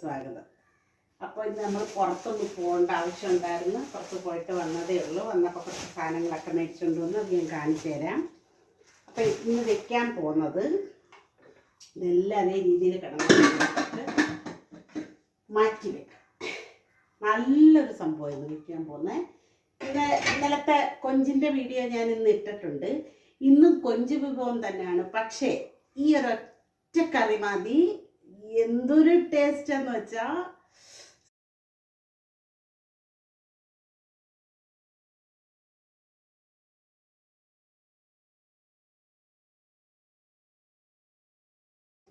സ്വാഗതം. അപ്പോൾ ഇന്ന് നമ്മൾ പുറത്തൊന്ന് പോകേണ്ട ആവശ്യം ഉണ്ടായിരുന്നു പുറത്ത് പോയിട്ട് വന്നതേ ഉള്ളൂ. വന്നപ്പോൾ കുറച്ച് സാധനങ്ങളൊക്കെ മേടിച്ചുകൊണ്ട് വന്ന് ഞാൻ കാണിച്ചു തരാം. അപ്പോൾ ഇന്ന് വെക്കാൻ പോകുന്നത് ഇതെല്ലാം അതേ രീതിയിൽ കിടന്നിട്ട് മാറ്റി വെക്കാം. നല്ലൊരു സംഭവം വെക്കാൻ പോകുന്നത് ഇന്ന് ഇന്നലത്തെ കൊഞ്ചിന്റെ വീഡിയോ ഞാൻ ഇന്ന് ഇട്ടിട്ടുണ്ട്. ഇന്നും കൊഞ്ച് വിഭവം തന്നെയാണ്. പക്ഷേ ഈ ഒരൊറ്റ കറി മതി. എന്തൊരു ടേസ്റ്റ് എന്ന് വെച്ചാൽ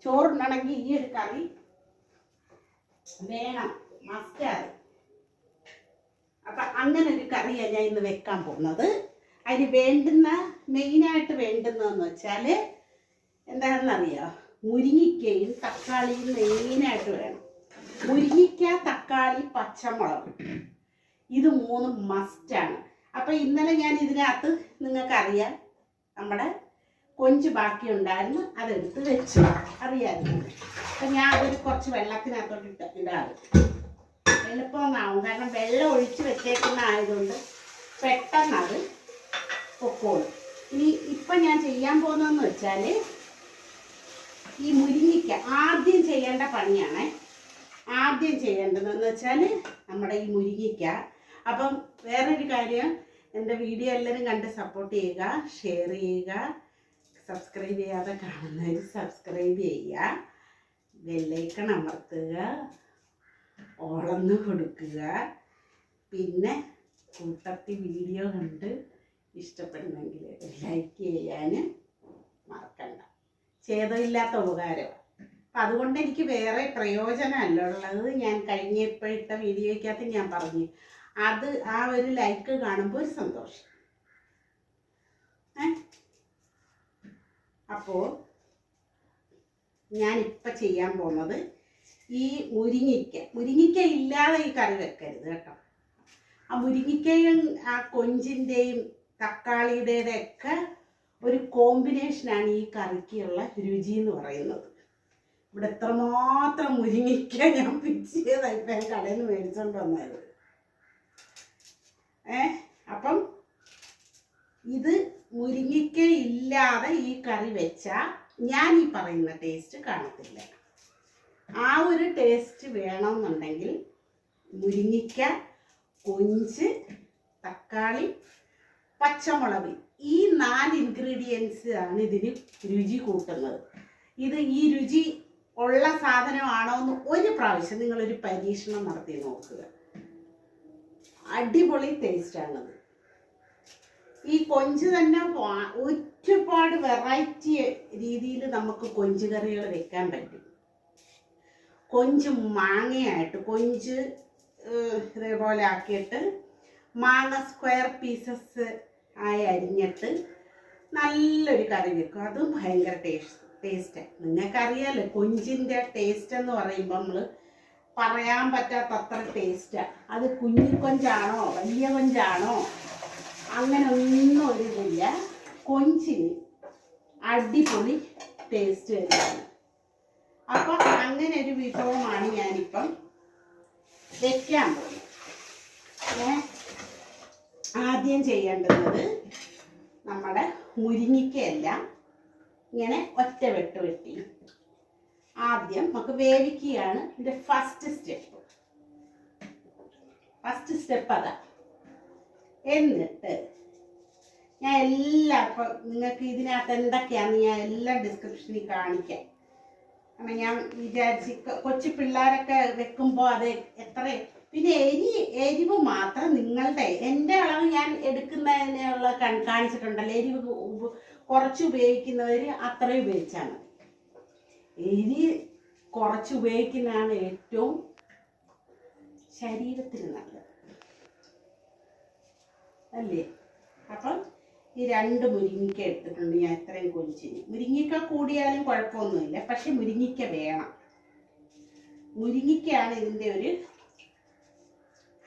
ചോറുണ്ടെങ്കിൽ ഈ ഒരു കറി വേണം മസ്റ്റാണ് അപ്പൊ അങ്ങനെ ഒരു കറിയാണ് ഞാൻ ഇന്ന് വെക്കാൻ പോകുന്നത്. അതിന് വേണ്ടുന്ന മെയിനായിട്ട് വേണ്ടുന്നതെന്ന് വെച്ചാൽ എന്താണെന്നറിയോ? മുരിങ്ങിക്കയും തക്കാളിയും മെയിനായിട്ട് വേണം. മുരിങ്ങിക്ക തക്കാളി പച്ചമുളക്. ഇത് മൂന്നും മസ്റ്റാണ് അപ്പൊ ഇന്നലെ ഞാൻ ഇതിനകത്ത് നിങ്ങൾക്കറിയാം നമ്മുടെ കൊഞ്ച് ബാക്കി ഉണ്ടായിരുന്നു അതെടുത്ത് വെച്ചു. അറിയാമായിരുന്നു. അപ്പൊ ഞാൻ അതൊരു കുറച്ച് വെള്ളത്തിനകത്തോട്ട് ഇട്ട ഇടാറ്. എളുപ്പമെന്നാവും കാരണം വെള്ളം ഒഴിച്ച് വെച്ചേക്കുന്ന ആയതുകൊണ്ട് പെട്ടെന്ന് അത് പൊക്കോളും. ഇനി ഇപ്പം ഞാൻ ചെയ്യാൻ പോകുന്നതെന്ന് വെച്ചാൽ ഈ മുരിങ്ങിക്ക ആദ്യം ചെയ്യേണ്ട പണിയാണ്. ആദ്യം ചെയ്യേണ്ടതെന്ന് വെച്ചാൽ നമ്മുടെ ഈ മുരിങ്ങിക്ക അപ്പം വേറൊരു കാര്യം എന്റെ വീഡിയോ എല്ലാവരും കണ്ട് സപ്പോർട്ട് ചെയ്യുക ഷെയർ ചെയ്യുക സബ്സ്ക്രൈബ് ചെയ്യാതെ കാണുന്നവർ സബ്സ്ക്രൈബ് ചെയ്യുക. ബെല്ലൈക്കൺ അമർത്തുക ഓളന്ന് കൊടുക്കുക. പിന്നെ കൂട്ടത്തിൽ വീഡിയോ കണ്ട് ഇഷ്ടപ്പെടുന്നെങ്കിൽ ലൈക്ക് ചെയ്യാൻ മറക്കണ്ട. ഛേദമില്ലാത്ത ഉപകാരം. അപ്പം അതുകൊണ്ട് എനിക്ക് വേറെ പ്രയോജനമല്ല ഉള്ളത്. ഞാൻ കഴിഞ്ഞ ഇപ്പോൾ ഇട്ട വീഡിയോയ്ക്കകത്ത് ഞാൻ പറഞ്ഞു. അത് ആ ഒരു ലൈക്ക് കാണുമ്പോൾ ഒരു സന്തോഷം. അപ്പോൾ ഞാനിപ്പോൾ ചെയ്യാൻ പോകുന്നത് ഈ മുരിങ്ങിക്ക മുരിങ്ങിക്ക ഇല്ലാതെ ഈ കറി വെക്കരുത് കേട്ടോ. ആ മുരിങ്ങിക്കയും ആ കൊഞ്ചിന്റെയും തക്കാളിയുടേടെ ഒക്കെ ഒരു കോമ്പിനേഷനാണ് ഈ കറിക്കുള്ള രുചി എന്ന് പറയുന്നത്. ഇവിടെ എത്രമാത്രം മുരിങ്ങിക്ക ഞാൻ പിച്ച് ചെയ്താൽ ഇപ്പം ഞാൻ കടയിൽ നിന്ന് മേടിച്ചോണ്ട് വന്നത് ഏ അപ്പം ഇത് മുരിങ്ങിക്ക ഇല്ലാതെ ഈ കറി വെച്ചാൽ ഞാൻ ഈ പറയുന്ന ടേസ്റ്റ് കാണത്തില്ല. ആ ഒരു ടേസ്റ്റ് വേണമെന്നുണ്ടെങ്കിൽ മുരിങ്ങിക്ക കൊഞ്ച് തക്കാളി പച്ചമുളക്. ഈ നാല് ഇൻഗ്രീഡിയൻസ് ആണ് ഇതിന് രുചി കൂട്ടുന്നത്. ഇത് ഈ രുചി ഉള്ള സാധനമാണോ എന്ന് ഒരു പ്രാവശ്യം നിങ്ങളൊരു പരീക്ഷണം നടത്തി നോക്കുക. അടിപൊളി ടേസ്റ്റാണത് ഈ കൊഞ്ച് തന്നെ ഒരുപാട് വെറൈറ്റി രീതിയിൽ നമുക്ക് കൊഞ്ച് കറികൾ വെക്കാൻ പറ്റും. കൊഞ്ച് മാങ്ങയായിട്ട് കൊഞ്ച് ഇതേപോലെ ആക്കിയിട്ട് മാങ്ങ സ്ക്വയർ പീസസ് ആയി അരിഞ്ഞിട്ട് നല്ലൊരു കറി വെക്കും. അതും ഭയങ്കര ടേസ്റ്റ് ടേസ്റ്റാണ് നിങ്ങൾക്കറിയാലോ കൊഞ്ചിന്റെ ടേസ്റ്റ് എന്ന് പറയുമ്പോൾ നമ്മൾ പറയാൻ പറ്റാത്ത അത്ര ടേസ്റ്റാണ് അത് കുഞ്ഞിക്കൊഞ്ചാണോ വലിയ കൊഞ്ചാണോ? അങ്ങനെ ഒന്നും ഒരു ഇതില്ല. കൊഞ്ചിന് അടിപൊളി ടേസ്റ്റ് വരുന്നത് അപ്പം അങ്ങനെ ഒരു വിഭവമാണ് ഞാനിപ്പം വെക്കാൻ ഏ, ആദ്യം ചെയ്യേണ്ടുന്നത് നമ്മുടെ മുരിങ്ങിക്കയെല്ലാം ഇങ്ങനെ ഒറ്റ വെട്ട് വെട്ടി. ആദ്യം നമുക്ക് വേവിക്കുകയാണ് ഇതിന്റെ ഫസ്റ്റ് സ്റ്റെപ്പ് ഫസ്റ്റ് സ്റ്റെപ്പ് അതാ. എന്നിട്ട് ഞാൻ എല്ലാം നിങ്ങൾക്ക് ഇതിനകത്ത് എന്തൊക്കെയാണെന്ന് ഞാൻ എല്ലാം ഡിസ്ക്രിപ്ഷനിൽ കാണിക്കാം. കാരണം ഞാൻ വിചാരിച്ച് കൊച്ചു പിള്ളേരൊക്കെ വെക്കുമ്പോൾ അത് എത്ര പിന്നെ എരി എരിവ് മാത്രം നിങ്ങളുടെ എന്റെ അളവ് ഞാൻ എടുക്കുന്നതിനുള്ള കാണിച്ചിട്ടുണ്ടല്ലോ. എരിവ് കുറച്ച് ഉപയോഗിക്കുന്നവർ അത്രയും ഉപയോഗിച്ചാൽ മതി. എരി കുറച്ച് ഉപയോഗിക്കുന്നതാണ് ഏറ്റവും ശരീരത്തിന് നല്ലത്. അല്ലേ? അപ്പം ഈ രണ്ട് മുരിങ്ങിക്ക എടുത്തിട്ടുണ്ട് ഞാൻ ഇത്രയും കൊഞ്ചിന് മുരിങ്ങിക്ക കൂടിയാലും കുഴപ്പമൊന്നുമില്ല പക്ഷെ മുരിങ്ങിക്ക വേണം. മുരിങ്ങിക്കയാണ് ഇതിന്റെ ഒരു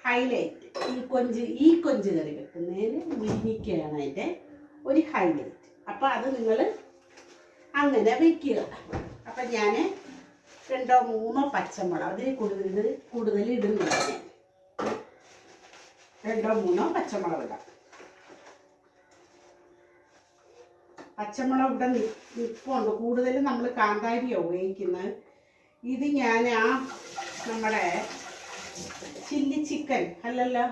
ഹൈലൈറ്റ് ഈ കൊഞ്ച് ഈ കൊഞ്ച് കറി വെക്കുന്നതിന് മുരിങ്ങിക്കയാണ് അതിന്റെ ഒരു ഹൈലൈറ്റ് അപ്പം അത് നിങ്ങൾ അങ്ങനെ വെക്കുക. അപ്പം ഞാൻ രണ്ടോ മൂന്നോ പച്ചമുളക് അതിൽ കൂടുതൽ കൂടുതൽ ഇടുന്നില്ല രണ്ടോ മൂന്നോ പച്ചമുളക് ഇടാം. പച്ചമുളക് ഇവിടെ നിൽപ്പുണ്ട് കൂടുതലും നമ്മൾ കാന്താരിയാണ് ഉപയോഗിക്കുന്നത്. ഇത് ഞാൻ ആ നമ്മുടെ ചില്ലി ചിക്കൻ അല്ലല്ലോ?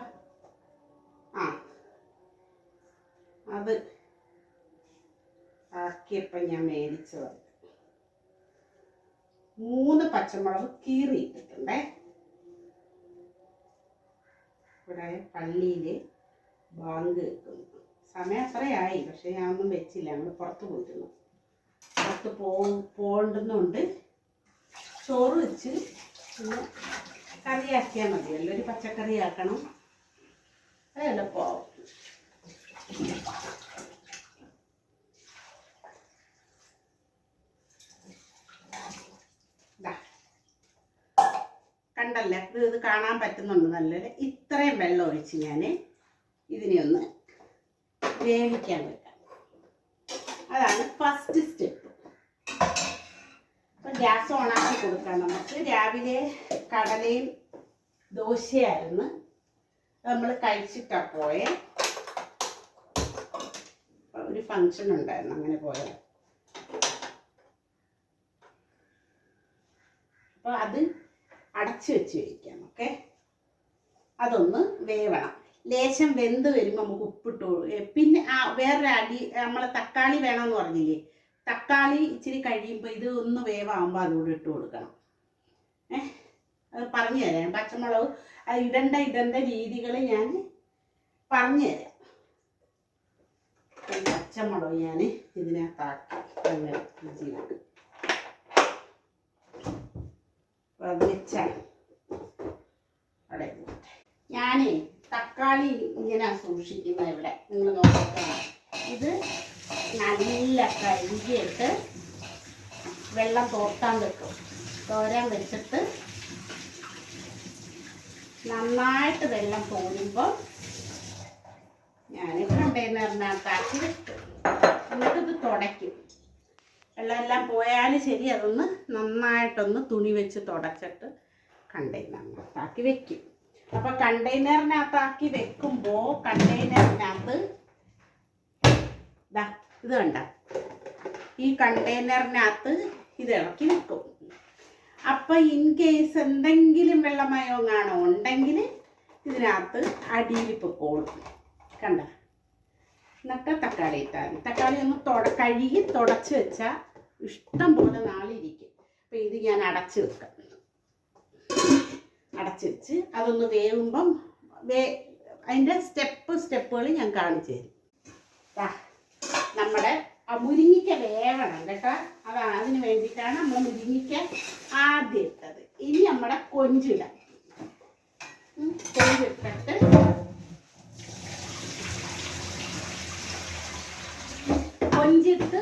ആ. അത് ആക്കിയപ്പോൾ ഞാൻ മേടിച്ചത് മൂന്ന് പച്ചമുളക് കീറി ഇട്ടിട്ടുണ്ടേ ഇവിടെ പള്ളിയിൽ ബാങ്ക് കിട്ടുന്നു സമയം അത്രയായി പക്ഷെ ഒന്നും വെച്ചില്ല. ഞങ്ങൾ പുറത്ത് പോയിരുന്നു പുറത്ത് പോ പോകണ്ടെന്നുണ്ട്. ചോറ് വെച്ച് പിന്നെ കറിയാക്കിയാൽ മതിയല്ലോ ഒരു പച്ചക്കറി ആക്കണം. അത് ദാ. കണ്ടല്ലേ? ഇത് ഇത് കാണാൻ പറ്റുന്നുണ്ട് നല്ലൊരു. ഇത്രയും വെള്ളം ഒഴിച്ച് ഞാൻ ഇതിനെ ഒന്ന് വേവിക്കാൻ വെക്കാം. അതാണ് ഫസ്റ്റ് സ്റ്റെപ്പ് അപ്പം ഗ്യാസ് ഓണാക്കി കൊടുക്കാം നമുക്ക്. രാവിലെ കടലയും ദോശയായിരുന്നു. നമ്മൾ കഴിച്ചിട്ടാ പോയെ. ഒരു ഫങ്ഷൻ ഉണ്ടായിരുന്നു അങ്ങനെ പോയ. അപ്പോൾ അത് അടച്ചു വെച്ച് കഴിക്കാം ഓക്കെ? അതൊന്ന് വേവണം. ലേശം വെന്ത് വരുമ്പോൾ നമുക്ക് ഉപ്പിട്ട് പിന്നെ ആ വേറൊരു അടി നമ്മളെ തക്കാളി വേണമെന്ന് പറഞ്ഞില്ലേ? തക്കാളി ഇച്ചിരി കഴിയുമ്പോൾ ഇത് ഒന്ന് വേവാകുമ്പോൾ അതുകൂടെ ഇട്ട് കൊടുക്കണം. ഏഹ് അത് പറഞ്ഞു തരാം. പച്ചമുളക് അത് ഇടണ്ട ഇടണ്ട രീതികൾ ഞാൻ പറഞ്ഞു തരാം. പച്ചമുളക് ഞാൻ ഇതിനകത്താക്കി. അപ്പോൾ അത്. ഞാനേ തക്കാളി ഇങ്ങനെ സൂക്ഷിക്കുന്ന ഇവിടെ. നിങ്ങൾ നോക്കാം ഇത് നല്ല കഴുകിയിട്ട് വെള്ളം തോർത്താൻ വെക്കും. തോരാൻ വെച്ചിട്ട് നന്നായിട്ട് വെള്ളം തോരുമ്പോൾ ഞാൻ കണ്ടെയ്നറിനകത്താക്കി വെക്കും. എന്നിട്ടിത് തുടയ്ക്കും. വെള്ളമെല്ലാം പോയാലും ശരി അതൊന്ന് നന്നായിട്ടൊന്ന് തുണി വെച്ച് തുടച്ചിട്ട് കണ്ടെയ്നറിനകത്താക്കി വെക്കും. അപ്പോൾ കണ്ടെയ്നറിനകത്താക്കി വെക്കുമ്പോൾ കണ്ടെയ്നറിനകത്ത് ഇത് കണ്ട. ഈ കണ്ടെയ്നറിനകത്ത് ഇത് ഇളക്കി വെക്കും. അപ്പം ഇൻ കേസ് എന്തെങ്കിലും വെള്ളമയോ കാണോ ഉണ്ടെങ്കിൽ ഇതിനകത്ത് അടിയിൽ പൊക്കോളും കണ്ട? എന്നിട്ട് തക്കാളി ഇട്ടാൽ മതി. തക്കാളി ഒന്ന് തുട കഴുകി തുടച്ച് വെച്ചാൽ ഇഷ്ടം പോലെ നാളിരിക്കും. അപ്പം ഇത് ഞാൻ അടച്ച് വെക്കാം. അടച്ച് വെച്ച് അതൊന്ന് വേവുമ്പം വേ അതിന്റെ സ്റ്റെപ്പ് സ്റ്റെപ്പുകൾ ഞാൻ കാണിച്ചു തരും. നമ്മുടെ ആ മുരിങ്ങിക്ക വേവണം കേട്ടോ. അതാണ് അതിന് വേണ്ടിയിട്ടാണ് നമ്മൾ മുരിങ്ങിക്ക ആദ്യം ഇട്ടത്. ഇനി നമ്മുടെ കൊഞ്ചില കൊഞ്ചിട്ടിട്ട് കൊഞ്ചിട്ട്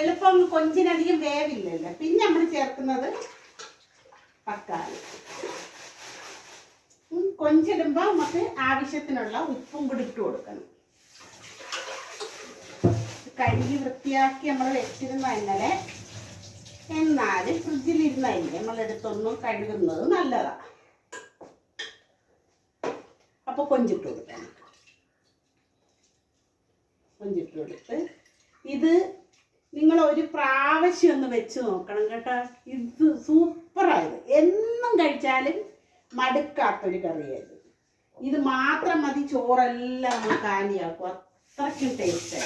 എളുപ്പം കൊഞ്ചിനധികം വേവില്ലല്ലോ. പിന്നെ നമ്മൾ ചേർക്കുന്നത് തക്കാളി. കൊഞ്ചിടുമ്പോൾ നമുക്ക് ആവശ്യത്തിനുള്ള ഉപ്പും കൂടി ഇട്ട് കൊടുക്കണം. കഴുകി വൃത്തിയാക്കി നമ്മൾ വെച്ചിരുന്ന ഇന്നലെ എന്നാലും നമ്മൾ നമ്മളെടുത്തൊന്നും കഴുകുന്നത് നല്ലതാണ് അപ്പോൾ കൊഞ്ചിട്ട് കൊടുക്കണം കൊഞ്ചിട്ട് കൊടുത്ത് ഇത് നിങ്ങൾ ഒരു പ്രാവശ്യം ഒന്ന് വെച്ച് നോക്കണം കേട്ടോ. ഇത് സൂപ്പറായത്. എന്നും കഴിച്ചാലും മടുക്കാത്തൊരു കറിയായത്. ഇത് മാത്രം മതി ചോറെല്ലാം കാലിയാക്കും. അത്രയ്ക്കും ടേസ്റ്റ്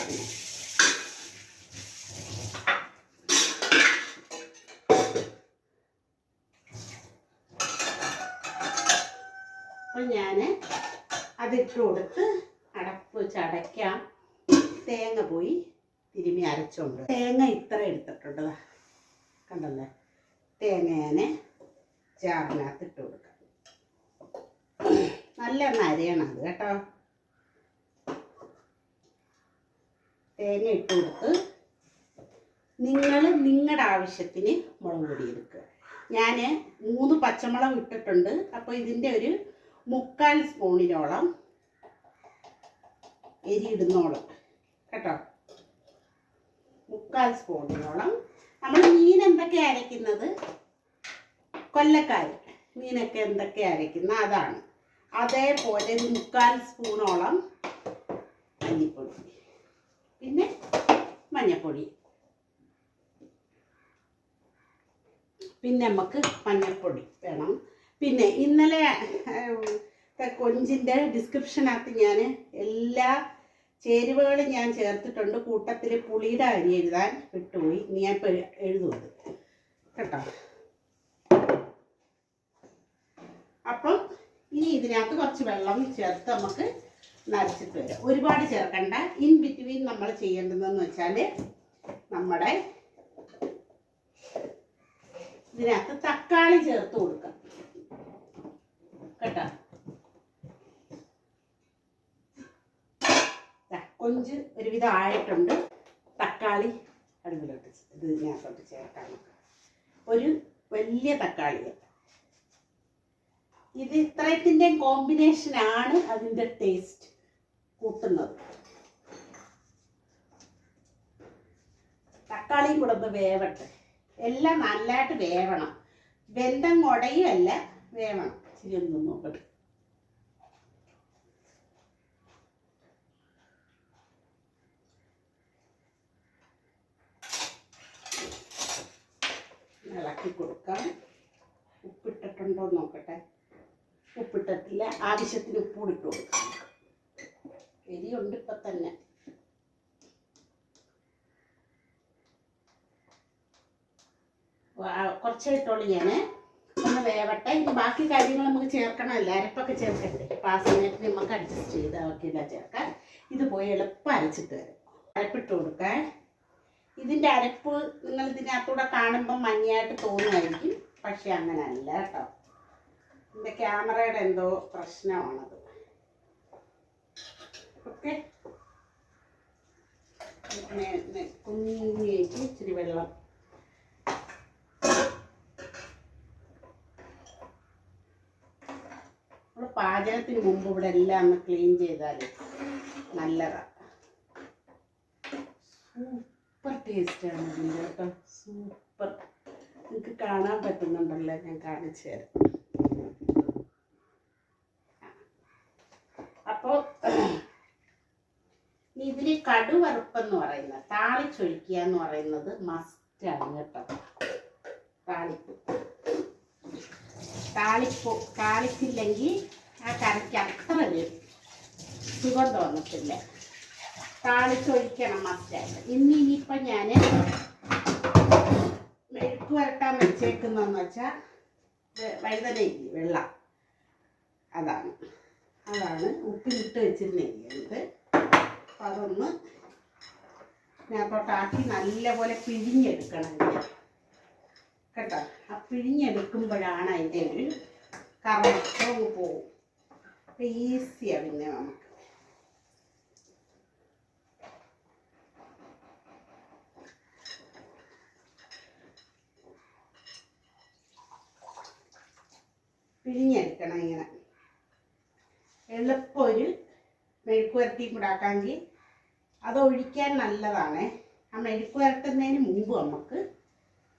അതിട്ട് കൊടുത്ത് അടപ്പ് വെച്ച് അടയ്ക്കാം തേങ്ങ പോയി തിരുമി അരച്ചുകൊണ്ട് തേങ്ങ ഇത്ര എടുത്തിട്ടുണ്ട്. കണ്ടല്ലേ? തേങ്ങ ഞാൻ ചാറിനകത്ത് ഇട്ട് കൊടുക്കാം. നല്ല നരയണം അത് കേട്ടോ. തേങ്ങ ഇട്ട് കൊടുത്ത് നിങ്ങൾ നിങ്ങളുടെ ആവശ്യത്തിന് മുളക് പൊടി എടുക്കുക. ഞാൻ മൂന്ന് പച്ചമുളക് ഇട്ടിട്ടുണ്ട്. അപ്പോൾ ഇതിന്റെ ഒരു മുക്കാൽ സ്പൂണിനോളം എരി ഇടുന്നോളം കേട്ടോ? മുക്കാൽ സ്പൂണിനോളം. നമ്മൾ മീൻ എന്തൊക്കെ അരയ്ക്കുന്നത്? കൊല്ലക്കാരി മീനൊക്കെ എന്തൊക്കെ അരയ്ക്കുന്ന അതാണ്. അതേപോലെ മുക്കാൽ സ്പൂണോളം മല്ലിപ്പൊടി പിന്നെ മഞ്ഞപ്പൊടി പിന്നെ നമുക്ക് മഞ്ഞപ്പൊടി വേണം. പിന്നെ ഇന്നലെ കൊഞ്ചിന്റെ ഡിസ്ക്രിപ്ഷനകത്ത് ഞാൻ എല്ലാ ചേരുവകളും ഞാൻ ചേർത്തിട്ടുണ്ട്. കൂട്ടത്തിൽ പുളിയുടെ അരി എഴുതാൻ വിട്ടുപോയി. ഇനി ഞാൻ ഇപ്പോൾ എഴുതുന്നത്. കേട്ടോ? അപ്പം ഇനി ഇതിനകത്ത് കുറച്ച് വെള്ളം ചേർത്ത് നമുക്ക് നരച്ചിട്ട് വരാം. ഒരുപാട് ചേർക്കണ്ട. ഇൻ ബിറ്റ്വീൻ നമ്മൾ ചെയ്യേണ്ടതെന്ന് വെച്ചാൽ നമ്മുടെ ഇതിനകത്ത് തക്കാളി ചേർത്ത് കൊടുക്കാം. കേട്ടോ ദാ, കൊഞ്ച് ഒരുവിധം ആയിട്ടുണ്ട്. തക്കാളി അടുപ്പിലോട്ട് ഇത് ഇതിനകത്തോട്ട് ചേർക്കാം. ഒരു വലിയ തക്കാളി. ഇത് ഇത്രയത്തിന്റെ കോമ്പിനേഷനാണ് അതിന്റെ ടേസ്റ്റ് കൂട്ടുന്നത്. തക്കാളിയും കൂടെ ഒന്ന് വേവട്ടെ. എല്ലാം നല്ലതായിട്ട് വേവണം. വെന്തം അല്ല വേവണം. ശരി ഒന്ന് നോക്കട്ടെ. ഇളക്കി കൊടുക്കാം. ഉപ്പിട്ടിട്ടുണ്ടോ നോക്കട്ടെ. ഉപ്പിട്ടത്തില്ല ആവശ്യത്തിന് ഉപ്പ് ഇട്ട് കൊടുക്കാം. എരിയുണ്ട് ഇപ്പം തന്നെ. കുറച്ചേ ഇട്ടോളൂ ഞാൻ ഒന്ന് വേവട്ടെ. ഇനി ബാക്കി കാര്യങ്ങൾ നമുക്ക് ചേർക്കണമല്ലോ അരപ്പൊക്കെ ചേർക്കണ്ടേ? അപ്പം ആ സമയത്ത് നമുക്ക് അഡ്ജസ്റ്റ് ചെയ്ത് ബാക്കിയെല്ലാം ചേർക്കാം. ഇത് പോയി എളുപ്പം അരച്ചിട്ട് വരും. അരപ്പിട്ട് കൊടുക്കാൻ ഇതിന്റെ അരപ്പ് നിങ്ങൾ ഇതിനകത്തൂടെ കാണുമ്പോൾ മഞ്ഞയായിട്ട് തോന്നുമായിരിക്കും. പക്ഷെ അങ്ങനെ അല്ല കേട്ടോ. എന്റെ ക്യാമറയുടെ എന്തോ പ്രശ്നമാണത്. ഓക്കെ. കുഞ്ഞിയേക്ക് ഇച്ചിരി വെള്ളം. പാചകത്തിന് മുമ്പ് ഇവിടെ എല്ലാം ഒന്ന് ക്ലീൻ ചെയ്താൽ നല്ലതാണ് സൂപ്പർ ടേസ്റ്റാണ് ഇതിന്റെ കേട്ടോ. സൂപ്പർ. നിങ്ങൾക്ക് കാണാൻ പറ്റുന്നുണ്ടല്ലോ ഞാൻ കാണിച്ചു തരാം. അപ്പോൾ ഇതിന് കടുവറുപ്പെന്ന് പറയുന്നത് താളിച്ചൊഴിക്കുക എന്ന് പറയുന്നത് മസ്റ്റാണ് കേട്ടോ. താളിപ്പ്. താളിപ്പ് താളിപ്പില്ലെങ്കിൽ ആ കറിക്ക് അത്ര സുഖം തോന്നത്തില്ല താളിച്ചൊഴിക്കണം മസ്റ്റായിട്ട് ഇന്ന് ഇനിയിപ്പം ഞാൻ മെഴുക്ക് വരട്ടാൻ വെച്ചേക്കുന്നതെന്ന് വെച്ചാൽ വഴുതനയില്ല വെള്ളം. അതാണ്. അതാണ് ഉപ്പിലിട്ട് വെച്ചിരുന്നത് അപ്പം അതൊന്ന് ഇതിനകത്തോട്ടാക്കി നല്ലപോലെ പിഴിഞ്ഞെടുക്കണം. കേട്ടോ? ആ പിഴിഞ്ഞെടുക്കുമ്പോഴാണ് അതിന്റെ ഒരു കറക്റ്റ് പോകും ഈസിയാണ് പിന്നെ നമുക്ക് പിഴിഞ്ഞെടുക്കണം ഇങ്ങനെ. എളുപ്പം ഒരു മെഴുക്ക് വരട്ടിയും കൂടെ ആക്കാമെങ്കിൽ അത് ഒഴിക്കാൻ നല്ലതാണ്. ആ മെഴുക്ക് വരട്ടുന്നതിന് മുമ്പ് നമുക്ക്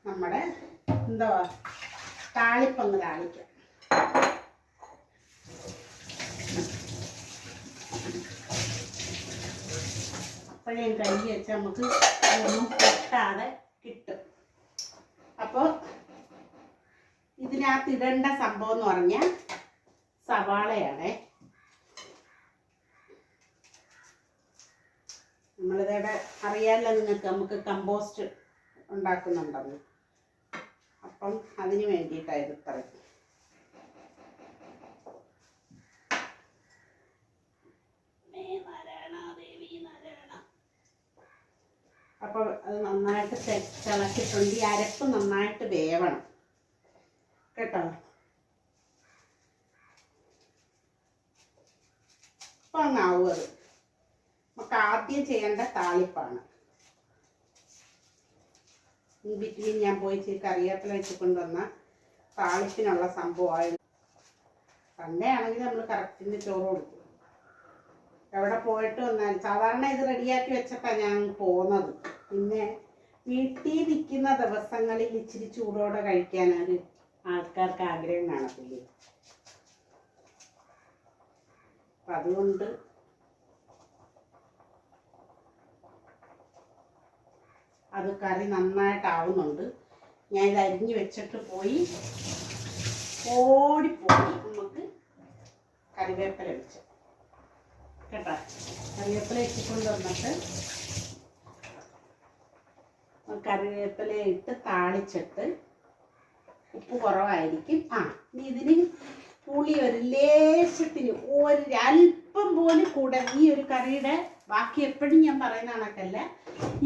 നമ്മുടെ എന്താ താളിപ്പങ്ങ് താളിക്കാം. അപ്പോഴേ കൈ വെച്ചാൽ നമുക്ക് ഒന്നും പൊട്ടാതെ കിട്ടും. അപ്പോൾ ഇതിനകത്ത് ഇടേണ്ട സംഭവം എന്ന് പറഞ്ഞാൽ സവാളയാണ്. നമ്മളിതവിടെ അറിയാമല്ലോ നിങ്ങൾക്ക് നമുക്ക് കമ്പോസ്റ്റ് ഉണ്ടാക്കുന്നുണ്ടെന്ന്. അപ്പം അതിന് വേണ്ടിയിട്ടായിരുന്നു ദേവി നാരായണ. അപ്പോൾ അത് നന്നായിട്ട് തിളച്ചിട്ടുണ്ട് ഈ അരപ്പ് നന്നായിട്ട് വേവണം. കേട്ടോ? അപ്പം അങ്ങാവും അത്. നമുക്ക് ആദ്യം ചെയ്യേണ്ട താളിപ്പാണ്. ഈ ബിറ്റ്വീൻ ഞാൻ പോയി കറിവേപ്പില വെച്ച് കൊണ്ടുവന്ന താളിപ്പിനുള്ള സംഭവമായി സൺഡേ നമ്മൾ കറക്റ്റിന് ചോറ് കൊടുക്കും. എവിടെ പോയിട്ട് വന്നാൽ സാധാരണ ഇത് റെഡിയാക്കി വെച്ചിട്ടാണ് ഞാൻ പോകുന്നത്. പിന്നെ വീട്ടിൽ നിൽക്കുന്ന ദിവസങ്ങളിൽ ഇച്ചിരി ചൂടോടെ കഴിക്കാനൊരു ആൾക്കാർക്ക് ആഗ്രഹം കാണത്തില്ലേ? അപ്പം അതുകൊണ്ട് അത് കറി നന്നായിട്ടാവുന്നുണ്ട്. ഞാൻ ഇത് അരിഞ്ഞു വെച്ചിട്ട് പോയി ഓടിപ്പോയി നമുക്ക് കറിവേപ്പില വെച്ച്. കേട്ടോ? കറിവേപ്പില ഇട്ടിക്കൊണ്ട് വന്നിട്ട് കറിവേപ്പില ഇട്ട് താളിച്ചിട്ട് ഉപ്പ് കുറവായിരിക്കും. ആ ഇനി ഇതിന് പുളി ഒരു ലേശത്തിന് ഒരു അല്പം പോലും കൂടെ ഈ ഒരു കറിയുടെ ബാക്കി എപ്പോഴും ഞാൻ പറയുന്ന കണക്കല്ല.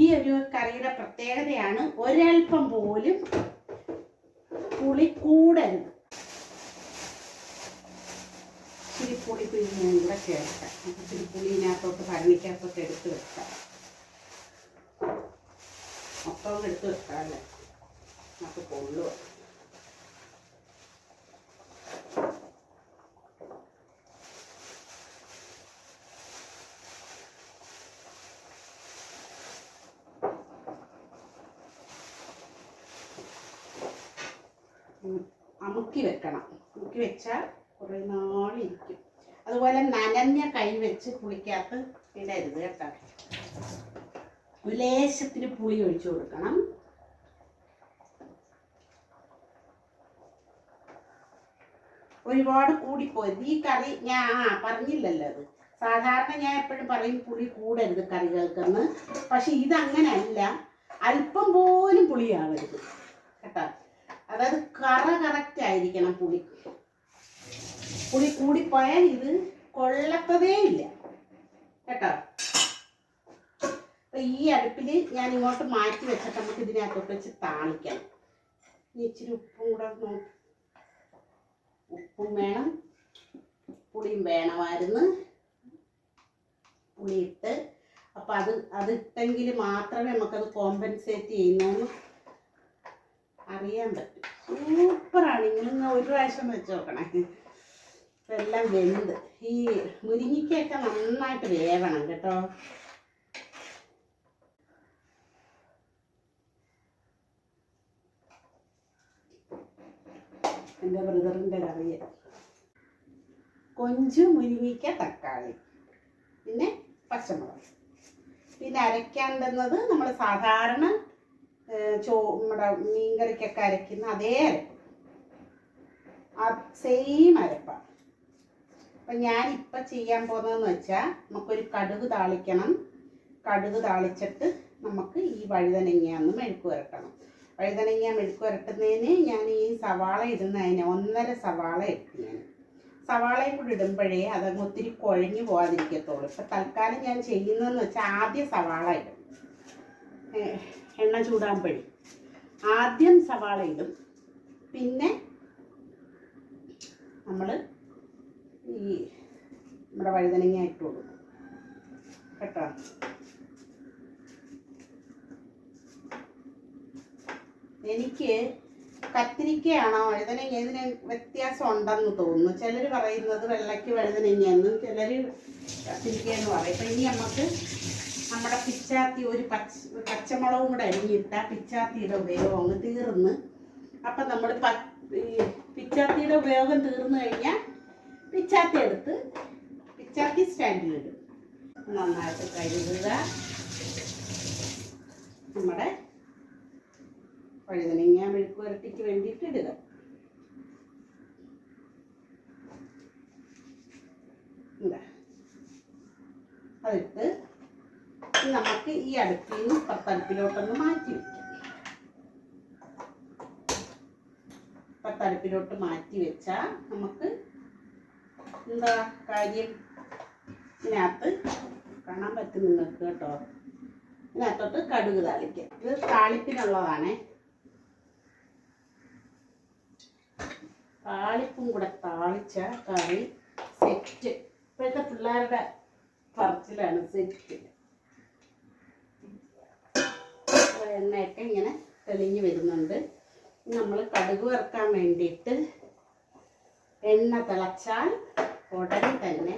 ഈ ഒരു കറിയുടെ പ്രത്യേകതയാണ് ഒരൽപ്പം പോലും പുളി കൂടരുത്. ഇച്ചിരി പുളി ഞാൻ കൂടെ ചേർക്കാം. ഇച്ചിരി പുളി ഇതിനകത്തോട്ട് ഭരണിക്കകത്തോട്ട് എടുത്ത് വെക്കാം. മൊത്തം എടുത്ത് വെക്കാമല്ലേ നമുക്ക് കൊള്ളുക അമുക്കി വെക്കണം. അമുക്കി വെച്ചാൽ കുറേ നാളിരിക്കും. അതുപോലെ നനഞ്ഞ കൈ വെച്ച് പുളിക്കകത്ത് ഇടരുത് കേട്ടോ. ലേശത്തിന് പുളി ഒഴിച്ചു കൊടുക്കണം. ഒരുപാട് കൂടിപ്പോയത് ഈ കറി ഞാൻ ആ പറഞ്ഞില്ലല്ലോ അത്. സാധാരണ ഞാൻ എപ്പോഴും പറയും പുളി കൂടരുത് കറികൾക്കെന്ന്. പക്ഷെ ഇതങ്ങനെയല്ല. അല്പം പോലും പുളിയാവരുത്. അതായത് കറ കറക്റ്റ് ആയിരിക്കണം പുളി. പുളി കൂടിപ്പോയാൽ ഇത് കൊള്ളത്തതേ ഇല്ല. കേട്ടോ? അപ്പൊ ഈ അടുപ്പിൽ ഞാൻ ഇങ്ങോട്ട് മാറ്റി വെച്ചിട്ട് നമുക്ക് ഇതിനകത്തോട്ട് വെച്ച് താളിക്കണം ഇച്ചിരി ഉപ്പും കൂടെ ഉപ്പും വേണം. പുളിയും വേണമായിരുന്നു. പുളിയിട്ട്. അപ്പം അത് അത് ഇട്ടെങ്കിൽ മാത്രമേ നമുക്കത് കോമ്പൻസേറ്റ് ചെയ്യുന്നു അറിയാൻ പറ്റും. സൂപ്പറാണ്. നിങ്ങൾ ഒരു പ്രാവശ്യം വെച്ച് നോക്കണേ. എല്ലാം വെന്ത്. ഈ മുരിങ്ങിക്കൊക്കെ നന്നായിട്ട് വേവണം കേട്ടോ. എന്റെ ബ്രദറിന്റെ കറിയ. കൊഞ്ച് മുരിങ്ങിക്ക തക്കാളി. പിന്നെ പച്ചമുളക്. പിന്നെ അരയ്ക്കേണ്ടുന്നത് നമ്മൾ സാധാരണ ചോ നമ്മുടെ മീൻകറിക്കൊക്കെ അരയ്ക്കുന്ന അതേ അരപ്പ്. ആ സെയിം അരപ്പാണ് അപ്പം ഞാനിപ്പോൾ ചെയ്യാൻ പോകുന്നതെന്ന് വെച്ചാൽ നമുക്കൊരു കടുക് താളിക്കണം. കടുക് താളിച്ചിട്ട് നമുക്ക് ഈ വഴുതനങ്ങ മെഴുക്ക് വരട്ടണം. വഴുതനങ്ങ മെഴുക്ക് വരട്ടുന്നതിന് ഞാൻ ഈ സവാള ഇടുന്നതിന് ഒന്നര സവാള ഇട്ടു ഞാൻ സവാളയും കൂടി ഇടുമ്പോഴേ അതങ്ങ് ഒത്തിരി കുഴഞ്ഞു പോകാതിരിക്കത്തുള്ളൂ ഇപ്പം തൽക്കാലം ഞാൻ ചെയ്യുന്നതെന്ന് വെച്ചാൽ ആദ്യം സവാള ഇടും. എണ്ണ ചൂടാകുമ്പോഴേ ആദ്യം സവാള ഇടും പിന്നെ നമ്മൾ ഈ നമ്മുടെ വഴുതനങ്ങ ഇട്ട് കൊടുക്കും കേട്ടോ? എനിക്ക് കത്തിരിക്കയാണോ? വഴുതനങ്ങ ഇതിന് വ്യത്യാസം ഉണ്ടെന്ന് തോന്നുന്നു. ചിലർ പറയുന്നത് വെള്ളയ്ക്ക് വഴുതനങ്ങയെന്നും ചിലർ കത്തിരിക്കയെന്ന് പറയും. അപ്പം ഇനി നമുക്ക് നമ്മുടെ പിച്ചാത്തി ഒരു പച്ച പച്ചമുളകും കൂടെ അരിഞ്ഞിട്ട് പിച്ചാത്തിയുടെ ഉപയോഗം അങ്ങ് തീർന്ന്. അപ്പം നമ്മൾ പിച്ചാത്തിയുടെ ഉപയോഗം തീർന്നു കഴിഞ്ഞാൽ പിച്ചാത്തി എടുത്ത് പിച്ചാത്തി സ്റ്റാൻഡിലിടും നന്നായിട്ട് കഴുകുക. നമ്മുടെ വഴുതനങ്ങ മെഴുക്ക് പുരട്ടിക്ക് വേണ്ടിയിട്ട് ഇടുക. അതിട്ട് നമുക്ക് ഈ അടുപ്പിൽ നിന്ന് പത്തടുപ്പിലോട്ടൊന്ന് മാറ്റി വെക്കാം. പത്തടുപ്പിലോട്ട് മാറ്റി വെച്ചാൽ നമുക്ക് എന്താ കാര്യം? ഇതിനകത്ത് കാണാൻ പറ്റും നിങ്ങൾക്ക് കേട്ടോ. ഇതിനകത്തോട്ട് കടുക് താളിക്കാം. ഇത് താളിപ്പിനുള്ളതാണേ. താളിപ്പും കൂടെ താളിച്ച കറി സെറ്റ് ഇപ്പോഴത്തെ പിള്ളേരുടെ പറച്ചിലാണ് സെറ്റ് എണ്ണയൊക്കെ ഇങ്ങനെ തെളിഞ്ഞു വരുന്നുണ്ട്. നമ്മൾ കടുക് വറുക്കാൻ വേണ്ടിയിട്ട് എണ്ണ തിളച്ചാൽ ഉടനെ തന്നെ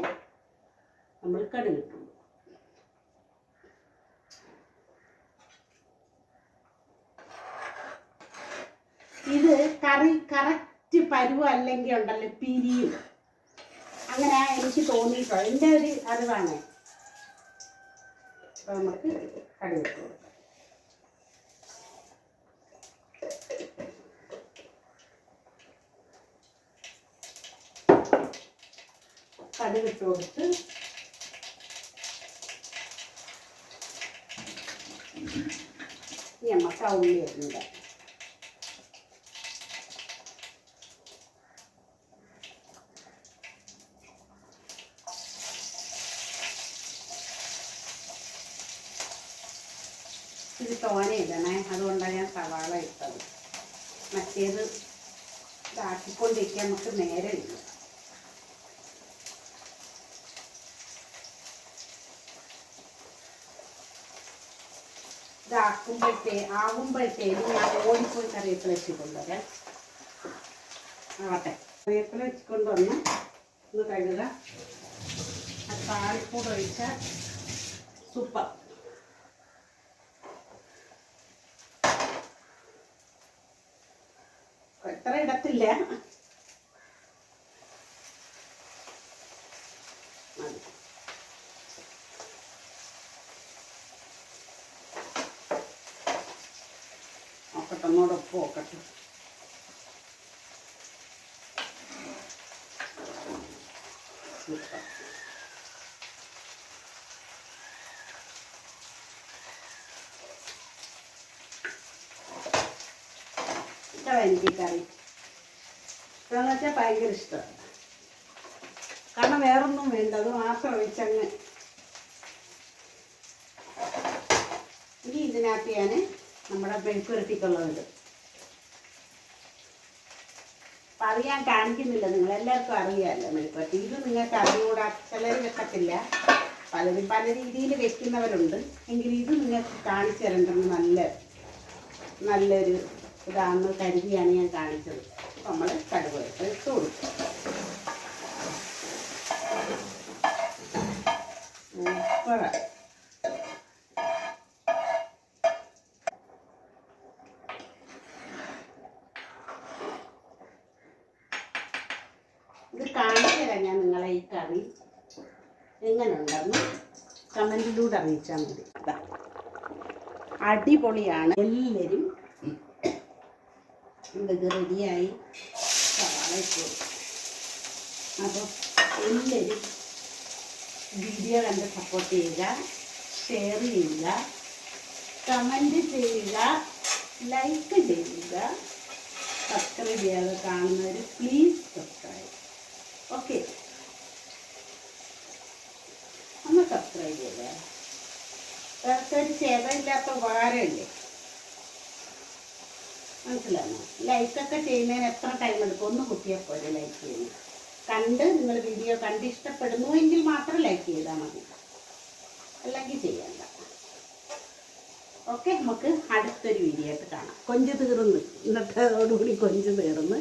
നമ്മൾ കടുക് ഇട്ടു ഇത് കറി കറക്റ്റ് കറക്റ്റ് പരുവ അല്ലെങ്കിൽ ഉണ്ടല്ലോ പിരിയും അങ്ങനെ എനിക്ക് തോന്നിയിട്ടുള്ളത് എന്റെ ഒരു അറിവാണ്. അപ്പോൾ നമുക്ക് കടുക് ഇട്ട് കൊടുക്കാം കടുക് ഇട്ട് കൊടുത്ത് നമുക്ക് ആ ഉള്ളി വരുന്നുണ്ട് ഇത് തോന ഇടണേ അതുകൊണ്ടാണ് ഞാൻ സവാള ഇട്ടത് മറ്റേത് ഇതാക്കിക്കൊണ്ടിരിക്കാൻ നേരെ ഇല്ല ഇതാക്കുമ്പോഴത്തേ ആകുമ്പോഴത്തേനും ഞാൻ ഓടിപ്പോയി കറിവേപ്പില കൊണ്ടുവരാം. ആവട്ടെ. കറിവേപ്പില വെച്ച് വന്ന് ഒന്ന് കഴുകുക. ആ താളിപ്പൂട് ഒഴിച്ച സൂപ്പർ എത്ര ഇടത്തില്ല മതി. നോക്കട്ടെ ഒന്നുകൂടെ ഉപ്പ് നോക്കട്ടെ സൂപ്പർ. ഇഷ്ടമാണ് എനിക്ക് കറി. ഭയങ്കര ഇഷ്ടമാണ് കാരണം വേറൊന്നും വേണ്ട അത് മാത്രം ഒഴിച്ചങ്ങ്. ഇനി ഇതിനകത്ത് ഞാൻ നമ്മുടെ മെഴുക്കുരട്ടിക്കുള്ളത് ഞാൻ കാണിക്കുന്നില്ല. നിങ്ങൾ എല്ലാവർക്കും അറിയാമല്ലോ മെഴുപ്പട്ടി ഇത് നിങ്ങൾക്ക് അറിഞ്ഞുകൂടാ ചിലർ വെക്കത്തില്ല. പലരും പല രീതിയിൽ വെക്കുന്നവരുണ്ട്. എങ്കിൽ ഇത് നിങ്ങൾക്ക് കാണിച്ചു തരേണ്ടത് നല്ല നല്ലൊരു ഇതാണെന്ന് കരുതിയാണ് ഞാൻ കാണിച്ചത്. നമ്മൾ കടുക് ഇട്ട് കൊടുക്കും സൂപ്പറാണ് ഇത് കാണിച്ചു തരാം ഞാൻ നിങ്ങളെ ഈ കറി എങ്ങനെയുണ്ടെന്ന് കമന്റിലൂടെ അറിയിച്ചാൽ മതി. അടിപൊളിയാണ്. എല്ലാവരും ഇത് റെഡിയായി സവാള ഇട്ടു അപ്പോൾ എല്ലാവരും വീഡിയോ കണ്ട് സപ്പോർട്ട് ചെയ്യുക ഷെയർ ചെയ്യുക കമന്റ് ചെയ്യുക ലൈക്ക് ചെയ്യുക സബ്സ്ക്രൈബ് ചെയ്യാതെ കാണുന്നവർ പ്ലീസ് സബ്സ്ക്രൈബ് ഓക്കെ ഒന്ന് സബ്സ്ക്രൈബ് ചെയ്തേ ഒരു ചേതയില്ലാത്ത ഉപകാരമില്ലേ മനസ്സിലാണോ ലൈക്കൊക്കെ ചെയ്യുന്നതിന് എത്ര ടൈം എടുക്കും? ഒന്ന് കുത്തിയാൽ പോരെ ലൈക്ക് ചെയ്യുന്നത് കണ്ട് നിങ്ങൾ വീഡിയോ കണ്ട് ഇഷ്ടപ്പെടുന്നു എങ്കിൽ മാത്രം ലൈക്ക് ചെയ്താൽ മതി. അല്ലെങ്കിൽ ചെയ്യണ്ട. ഓക്കെ നമുക്ക് അടുത്തൊരു വീഡിയോ ആയിട്ട് കാണാം. കൊഞ്ച് തീർന്ന്. ഇന്നത്തെ കൂടി കൊഞ്ച് തീർന്ന്.